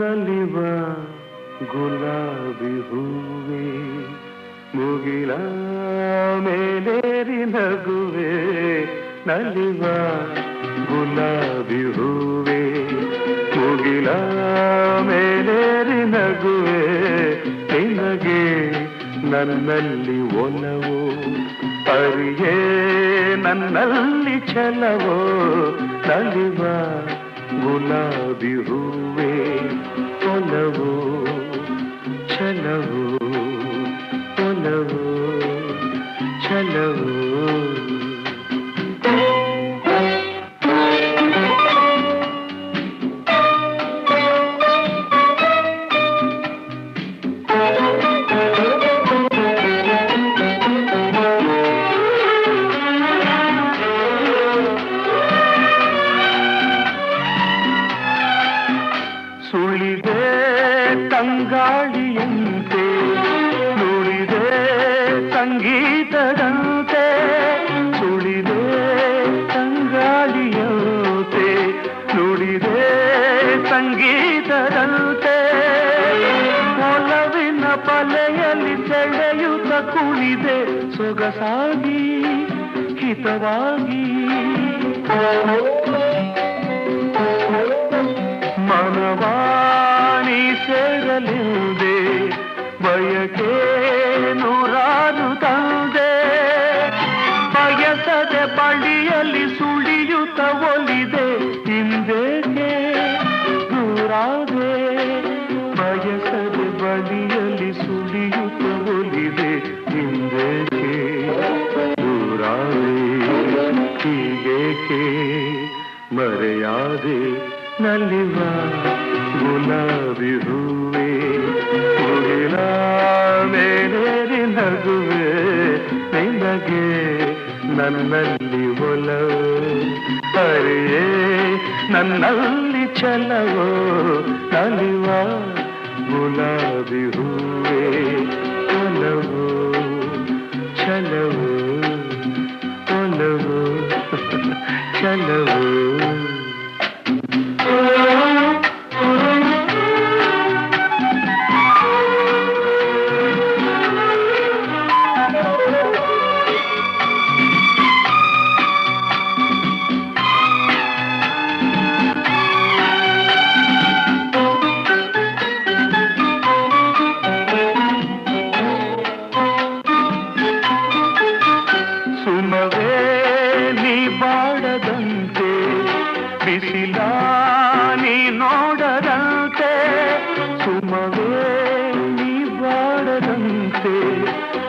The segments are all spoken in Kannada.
ನಲಿವ ಗುಲಾಬಿ ಹೂವೆ, ಮುಗಿಲ ಮೇಲೇರಿ ನಗುವೆ. ನಲಿವ ಗುಲಾಬಿ ಹೂವೆ, ಮುಗಿಲ ಮೇಲೇರಿ ನಗುವೆ. ನಿನಗೆ ನನ್ನಲ್ಲಿ ಒಲವೋ? ಅರಿಯೇ, ನನ್ನಲ್ಲಿ ಛಲವೋ? ನಲಿವಾ ಗುಲಾಬಿ ಹೂವೆ ಒಲವು ಛಲವು ಸಂಗೀತದಂತೆ ಸುಳಿದೆ ತಂಗಾಳಿಯಂತೆ ನುಡಿದೆ ಸಂಗೀತದಂತೆ. ಒಲವಿನ ಪಲೆಯಲ್ಲಿ ಸೆಳೆಯುತ್ತ ಕುಣಿದೆ ಸೊಗಸಾಗಿ ಹಿತವಾಗಿ. ಬಳಿಯಲ್ಲಿ ಸುಳಿಯುತ್ತ ಒಲಿದೆ, ಹಿಂದೇಕೆ ದೂರಾದೆ? ಬಯಸದೆ ಬಳಿಯಲ್ಲಿ ಸುಳಿಯುತ್ತ ಒಲಿದೆ, ಹಿಂದೇಕೆ ದೂರಾದೆ? ಹೀಗೇಕೆ ಮರೆಯಾದೆ ನಲಿವ ಗುಲಾಬಿ ಹೂವೆ ನನ್ನಲ್ಲಿ ಒಲವು ಅರಿಯೇ ನನ್ನಲ್ಲಿ ಛಲವೋ ನಲಿವ ಗುಲಾಬಿ ಹೂವೆ ಒಲವು ಛಲವು ಒಲವು ಛಲವು ಸುಮವೇ ನೀ ಬಾಡದಂತೆ,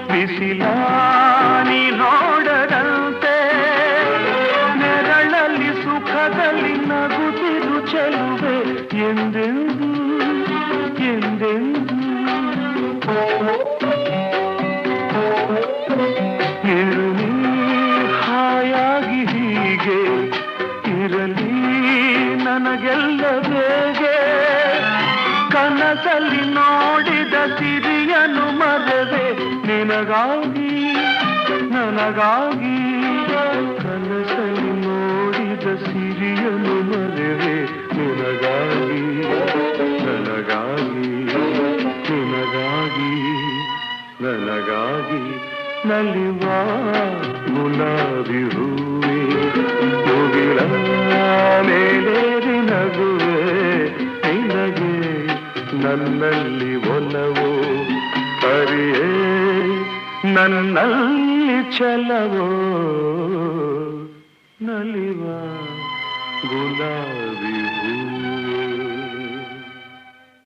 ಬಿಸಿಲ, ನೀ ನೋಡದಂತೆ. ನೆರಳಲ್ಲಿ ಸುಖದಲ್ಲಿ ನಗುತ್ತಿರು ಚೆಲುವೆ, ಎಂದೆಂದು ಎಂದೆಂದು. ಇರಲಿ, ಹಾಯಾಗಿ ಹೀಗೆ, ಇರಲಿ, ನನಗೆಲ್ಲ ಕನಸಲ್ಲಿ ನೋಡಿದ ಸಿರಿಯನು ಮರವೆ ನಿನಗಾಗಿ, ನನಗಾಗಿ. ಕನಸಲ್ಲಿ ನೋಡಿದ ಸಿರಿಯನು ಮರವೆ ನಿನಗಾಗಿ, ನನಗಾಗಿ ನಿನಗಾಗಿ, ನನಗಾಗಿ. ನಲಿವ ಗುಲಾಬಿ ಹೂವೆ ಮುಗಿಲ ಮೇಲೆ ನಗುವೆ. ನನ್ನಲ್ಲಿ ಒಲವು ಅರಿಯೇ ನನ್ನಲ್ಲಿ ಚಲವೋ ನಲಿವ ಗುಲಾಬಿ